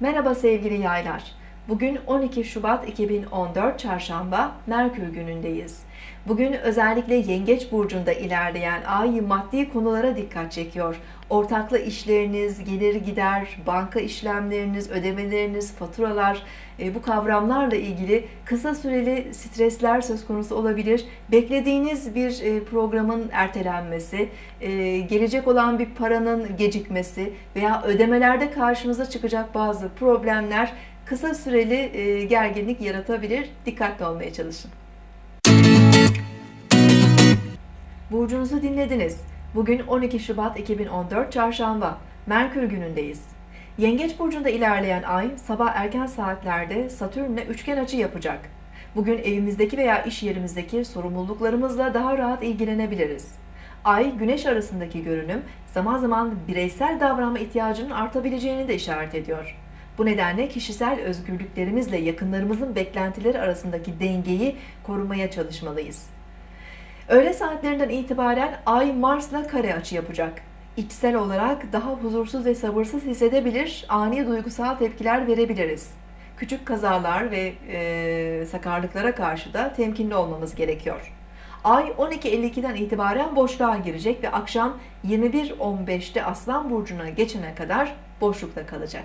Merhaba sevgili yaylar. Bugün 12 Şubat 2014 Çarşamba Merkür günündeyiz. Bugün özellikle Yengeç burcunda ilerleyen ay maddi konulara dikkat çekiyor. Ortaklı işleriniz, gelir gider, banka işlemleriniz, ödemeleriniz, faturalar e, bu kavramlarla ilgili kısa süreli stresler söz konusu olabilir. Beklediğiniz bir e, programın ertelenmesi, e, gelecek olan bir paranın gecikmesi veya ödemelerde karşınıza çıkacak bazı problemler kısa süreli e, gerginlik yaratabilir. Dikkatli olmaya çalışın. Burcunuzu dinlediniz. Bugün 12 Şubat 2014 Çarşamba. Merkür günündeyiz. Yengeç burcunda ilerleyen ay sabah erken saatlerde Satürn'le üçgen açı yapacak. Bugün evimizdeki veya iş yerimizdeki sorumluluklarımızla daha rahat ilgilenebiliriz. Ay güneş arasındaki görünüm zaman zaman bireysel davranma ihtiyacının artabileceğini de işaret ediyor. Bu nedenle kişisel özgürlüklerimizle yakınlarımızın beklentileri arasındaki dengeyi korumaya çalışmalıyız. Öğle saatlerinden itibaren Ay Mars'la kare açı yapacak. İçsel olarak daha huzursuz ve sabırsız hissedebilir, ani duygusal tepkiler verebiliriz. Küçük kazalar ve e, sakarlıklara karşı da temkinli olmamız gerekiyor. Ay 12.52'den itibaren boşluğa girecek ve akşam 21.15'te Aslan Burcu'na geçene kadar boşlukta kalacak.